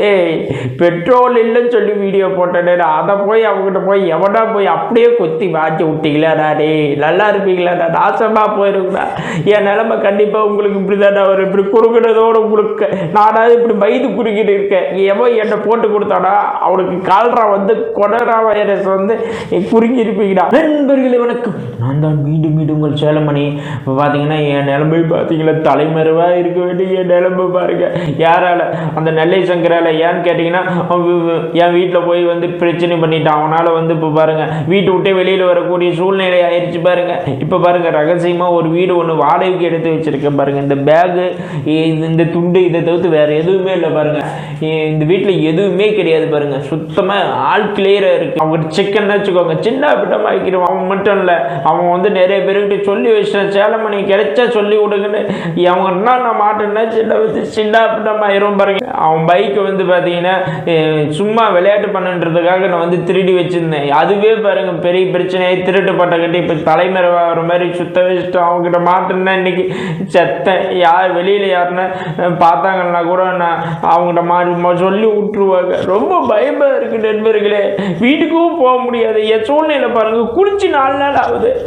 டேய் பெட்ரோல் இல்லைன்னு சொல்லி வீடியோ போட்டேன் அதை போய் அவங்ககிட்ட போய் எவனா போய் அப்படியே கொத்தி வாட்டி விட்டீங்களாடா டேய் நல்லா இருப்பீங்களாடா நாசமாக போயிருக்கா என் நிலமை கண்டிப்பாக உங்களுக்கு இப்படி தானே வரும். இப்படி குறுக்கினதோடு உங்களுக்கு நானாவது இப்படி வயது குறுக்கிட்டு இருக்கேன். எவன் என்னை போட்டு கொடுத்தானா? அவனுக்கு கால்ரா வந்து கொடரா வைரஸ் வந்து குறுங்கி இருப்பீங்கடா நண்பர்களே வணக்கம். நான் தான் மீண்டும் மீண்டும் உங்கள் சேலமணி. இப்போ பார்த்தீங்கன்னா என் நிலைமை பார்த்தீங்கன்னா தலைமறைவாக இருக்க வேண்டிய என் நிலைமை பாருங்க. யாரால? அந்த நெல்லை சங்கரால் ஏன்னு கேட்டிங்கன்னா என் வீட்டில் போய் வந்து பிரச்சனை பண்ணிட்டான். அவனால் வந்து இப்போ பாருங்க வீட்டை விட்டே வெளியில் வரக்கூடிய சூழ்நிலை ஆயிடுச்சு பாருங்க. இப்போ பாருங்க ரகசியமாக ஒரு வீடு ஒன்று வாடகைக்கு எடுத்து வச்சிருக்கேன் பாருங்க. இந்த பேகு இந்த துண்டு இதை தவிர்த்து வேறு எதுவுமே இல்லை பாருங்க. இந்த வீட்டில் எதுவுமே கிடையாது பாருங்க. சுத்தமாக ஆள் கிளியராக இருக்குது அவங்க சிக்கன் வச்சுக்கோங்க. சின்ன பிட்டம் ஆக்கிடுவான் அவன் மட்டும் இல்லை. அவன் வந்து நிறைய பேருக்கிட்ட சொல்லி வச்சிட்டேன் நீ கிடைச்சா சொல்லி விடுங்கன்னு அவங்கன்னா நான் மாட்டேன்னா சின்ன வச்சு சின்ன பிட்டம் ஆயிரும் பாருங்க. அவன் பைக்கை வந்து பார்த்தீங்கன்னா சும்மா விளையாட்டு பண்ணுன்றதுக்காக நான் வந்து திருடி வச்சுருந்தேன். அதுவே பாருங்கள் பெரிய பிரச்சனையாக திருட்டு கட்டி இப்போ தலைமுறை வர மாதிரி சுத்த வச்சுட்டு அவங்ககிட்ட மாட்டேன்னா இன்னைக்கு செத்தேன். யார் வெளியில் யாருன்னா பார்த்தாங்கன்னா கூட நான் அவங்ககிட்ட மாறி சொல்லி விட்டுருவாங்க. ரொம்ப பயமாக இருக்குது நண்பர்களே. வீட்டுக்கும் போக முடியாது. என் சூழ்நிலை பாருங்க குடிச்சு நாலு நாள் ஆகுது.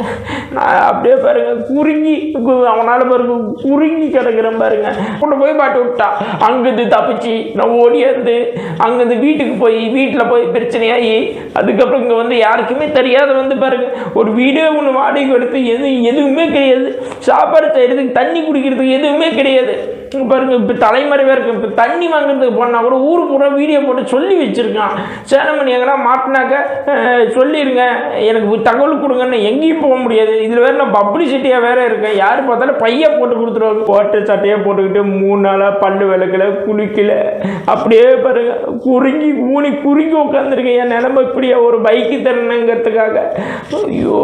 நான் அப்படியே பாருங்க குறுங்கி கு- அவனால பாருங்க குறுங்கி கிடக்குறேன் பாருங்க. கொண்டு போய் பாட்டு விட்டா அங்கிருந்து தப்பிச்சு நான் ஓடி ஓடியாந்து அங்கேருந்து வீட்டுக்கு போய் வீட்டில் போய் பிரச்சனையாகி அதுக்கப்புறம் இங்கே வந்து யாருக்குமே தெரியாத வந்து பாருங்கள் ஒரு வீடே ஒன்று வாடகை எடுத்து எது எதுவுமே கிடையாது. சாப்பாடு செய்யறதுக்கு தண்ணி குடிக்கிறதுக்கு எதுவுமே கிடையாது. பாருங்க இப்போ தலைமறைவாக இருக்கு. இப்போ தண்ணி வாங்குறதுக்கு போனால் கூட ஊர் பூரா வீடியோ போட்டு சொல்லி வச்சிருக்கான். சேனமணி எங்கன்னா மாட்டினாக்க சொல்லிடுங்க எனக்கு தகவல் கொடுங்கன்னு எங்கேயும் போக முடியாது. இதில் வேறு நான் பப்ளிசிட்டியாக வேற இருக்கேன். யார் பார்த்தாலும் பையன் போட்டு கொடுத்துருவாங்க. போட்ட சட்டையாக போட்டுக்கிட்டு மூணு நாளாக பல்லு விளக்கல குளிக்கல. அப்படியே பாருங்க குறுங்கி ஊனி குறுங்கி உட்காந்துருக்கேன் என் நிலம இப்படியா? ஒரு பைக்கு தரணுங்கிறதுக்காக. ஐயோ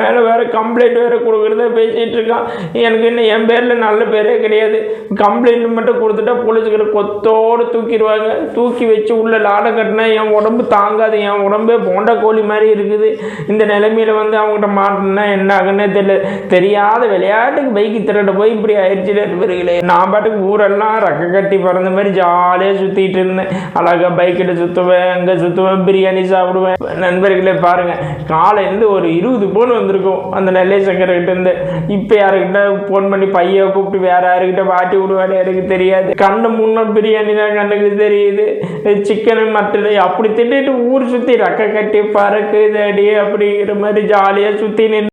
மேலே வேறு கம்ப்ளைண்ட் வேறு கொடுக்குறத பேசிகிட்டு இருக்கான். எனக்கு இன்னும் என் பேரில் நல்ல பேரே கிடையாது. கம்ப்ளைண்ட் மட்டும் கொடுத்துட்டா போலீஸுக்கிட்ட கொத்தோடு தூக்கிடுவாங்க. தூக்கி வச்சு உள்ள லாடை கட்டினா என் உடம்பு தாங்காது என் உடம்பே போண்டா கோழி மாதிரி இருக்குது. இந்த நிலைமையில் வந்து அவங்ககிட்ட மாட்டினா என்ன ஆகுன்னே தெரியல. தெரியாத விளையாட்டுக்கு பைக்கு திருட போய் இப்படி ஆயிடுச்சு நண்பர்களே நான் பாட்டுக்கு ஊரெல்லாம் ரக்க கட்டி பறந்த மாதிரி ஜாலியாக சுற்றிட்டு இருந்தேன். அழகாக பைக்கிட்ட சுற்றுவேன் அங்கே சுற்றுவேன் பிரியாணி சாப்பிடுவேன். நண்பர்களே பாருங்கள் காலையிலேருந்து ஒரு இருபது ஃபோன் வந்திருக்கும். அந்த நெல்லை சங்கர்கிட்ட இருந்து. இப்போ யாருக்கிட்ட ஃபோன் பண்ணி பையை கூப்பிட்டு வேற யாருக்கிட்ட மாட்டி வேலை எனக்கு தெரியாது. கண்ணு முன்ன பிரியாணி தான் கண்ணுக்கு தெரியுது. சிக்கனு மட்டன் அப்படி திட்டிட்டு ஊர் சுற்றி ரக்க கட்டி பறக்குது அடி அப்படிங்கிற மாதிரி ஜாலியாக சுற்றி நின்று